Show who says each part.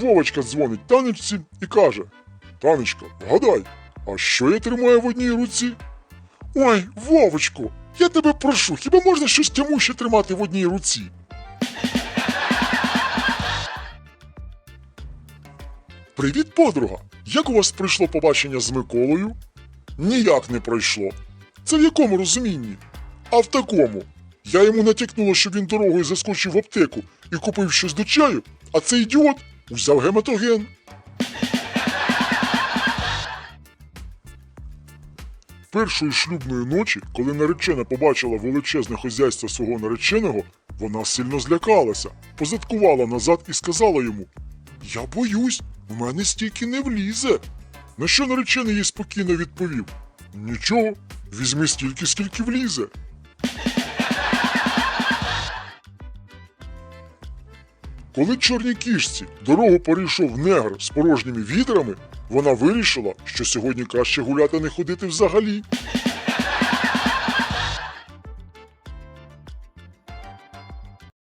Speaker 1: Вовочка дзвонить танечці і каже: Танечка, вгадай, а що я тримаю в одній руці? Ой, Вовочку, я тебе прошу, хіба можна щось тямуще тримати в одній руці? Привіт, подруга! Як у вас пройшло побачення з Миколою? Ніяк не пройшло. Це в якому розумінні? А в такому. Я йому натякнула, щоб він дорогою заскочив в аптеку і купив щось до чаю, а цей ідіот узяв гематоген. Першої шлюбної ночі, коли наречена побачила величезне хозяйство свого нареченого, вона сильно злякалася, позадкувала назад і сказала йому: Я боюсь, в мене стільки не влізе. На що наречений їй спокійно відповів: Нічого, візьми стільки, скільки влізе. Коли чорній кішці дорогу перейшов негр з порожніми відрами, вона вирішила, що сьогодні краще гуляти не ходити взагалі.